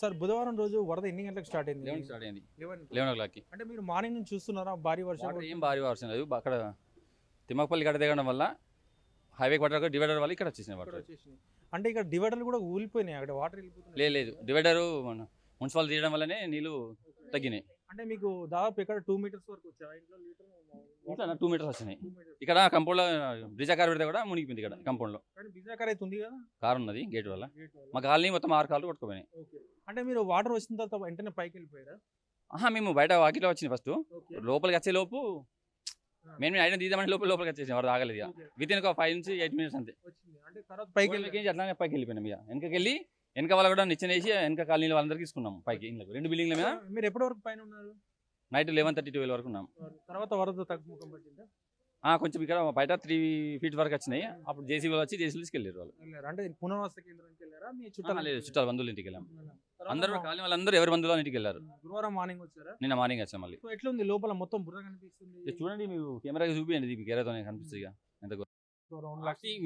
Sir బుధవారం రోజు వరద ఎన్ని గంటలకు స్టార్ట్ అయింది? లెవెన్ స్టార్ట్ అయింది. 11 లెవెన్ ఓ క్లాక్కి. అంటే మీరు మార్నింగ్ నుంచి చూస్తున్నారా? భారీ వర్షం ఏం భారీ వర్షం లేదు. అక్కడ తిమ్మకపల్లి గడ దిగడం వల్ల హైవే పట్టాక డివైడర్ వల్ల ఇక్కడ వచ్చేసినాయి వాటర్. అంటే ఇక్కడ డివైడర్లు కూడా ఊలిపోయినాయి. అక్కడ వాటర్ వెళ్ళిపోతున్నాయి. లేదు డివైడరు మన మున్సిపల్ తీయడం వల్లనే నీళ్ళు తగ్గినాయి. అంటే మీకు దాదాపు ఇక్కడ టూ మీటర్స్ వరకు వచ్చాయి? టూ మీటర్స్ వచ్చినాయి. ఇక్కడ కంపౌండ్లో బ్రిడ్జ్ కార్ పెడితే కూడా మునిగిపోయింది ఇక్కడ కంపౌండ్లో. కానీ బిజాకర్ అయితే ఉంది కదా? కార్ ఉన్నది గేట్ వల్ల. మా కాలనీ మొత్తం ఆరు కాళ్ళు కొట్టుకుపోయినాయి. అంటే మీరు వాటర్ వచ్చిన తర్వాత వెంటనే పైకి వెళ్ళిపోయారా ఆహా మేము బయట వాకిట్లో వచ్చింది ఫస్ట్. లోపలికి వచ్చే లోపు మేము ఐటమ్ తీద్దామని లోపల లోపలికి వచ్చేసి వాడు ఆగలేదు ఇక. విత్ ఇన్ ఒక ఫైవ్ నుంచి ఎయిట్ మినిట్స్ అంతే. అంటే తర్వాత పైకి వెళ్ళి అట్లానే పైకి వెళ్ళిపోయినాం ఇక. వెనకకి వెళ్ళి వెనక వాళ్ళు కూడా నిచ్చెన వేసి వెనక కాలనీలో వాళ్ళందరికీ తీసుకున్నాం పైకి ఇళ్ళకి రెండు బిల్డింగ్ల మీద. మీరు ఎప్పటి వరకు పైన ఉన్నారు? నైట్ లెవెన్ థర్టీ ట్వెల్వ్ వరకు ఉన్నాం. తర్వాత వరద తగ్గుముఖం పట్టిందా? కొంచెం ఇక్కడ బయట త్రీ ఫీట్ వరకు వచ్చినాయి. అప్పుడు జేసీబీ వచ్చి జేసీబీ తీసుకెళ్ళారు వాళ్ళు. అంటే పునర్వాస కేంద్రానికి వెళ్ళారా? మీ చుట్టాలు లేదు చుట్టాలు బంధువులు ఇంటికి వెళ్ళాం. అందరూ కాలనీ వాళ్ళందరూ ఎవరి ఇంటికి వెళ్ళారు? గురువారం మార్నింగ్ వచ్చారా? నిన్న మార్నింగ్ వచ్చాం మళ్ళీ. సో ఎట్లా ఉంది లోపల మొత్తం బుర్ర కనిపిస్తుంది. చూడండి మీరు కెమెరా చూపించండి ఇది మీకు ఎరతోనే కనిపిస్తుంది ఇక. ఎంత.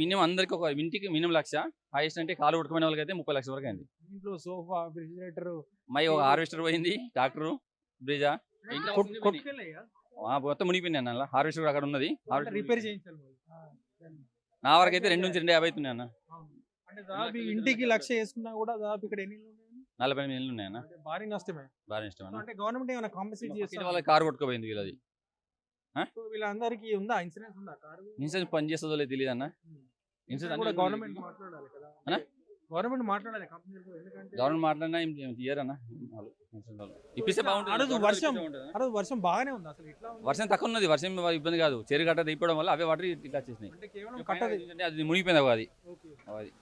మినిమం అందరికి ఒక ఇంటికి మినిమం లక్ష హైయెస్ట్ అంటే కాలు కొట్టుకునే వాళ్ళకి అయితే ముప్పై లక్షల వరకు అయింది. ఇంట్లో సోఫా రిఫ్రిజిరేటర్ మై ఒక హార్వెస్టర్ పోయింది ట్రాక్టర్ బ్రిజా మొత్తం మునిగిపోయింది అన్న హార్వెస్టర్ కూడా అక్కడ ఉన్నది. రిపేర్ చేయించాలి నా వరకు అయితే రెండు నుంచి రెండు యాభై అవుతున్నాయి అన్న. ఇంటికి లక్ష వేసుకున్నా కూడా దాదాపు ఇక్కడ ఎన్ని? నలభై ఎనిమిది ఉన్నాయన్న? అంటే భారీ నష్టమే. అన్న అంటే గవర్నమెంట్ ఏమైనా కాంపెన్సేట్ చేస్తే వాళ్ళకి కారు కొట్టుకుపోయింది వీళ్ళది. సో వీళ్ళందరికీ ఉందా? ఇన్సూరెన్స్ ఉందా? కారు? ఇన్సూరెన్స్ పని చేస్తుందో లేదు తెలియదు అన్న ఇన్సూరెన్స్ కూడా గవర్నమెంట్ మాట్లాడాలి కదా? గవర్నమెంట్ మాట్లాడాలి గవర్నమెంట్ మాట్లాడినా ఏం వాళ్ళు వాళ్ళు. ఇప్పిస్తే బాగుంటుంది. వర్షం- రోజు వర్షం బాగానే ఉంది అసలు. ఇట్లా. వర్షం తక్కువ ఉన్నది. వర్షం ఇబ్బంది కాదు. చెరువు కట్ట వల్ల అవే వాటర్ ఇట్లా వచ్చేసినాయి. అది మునిగిపోయింది అది. అది.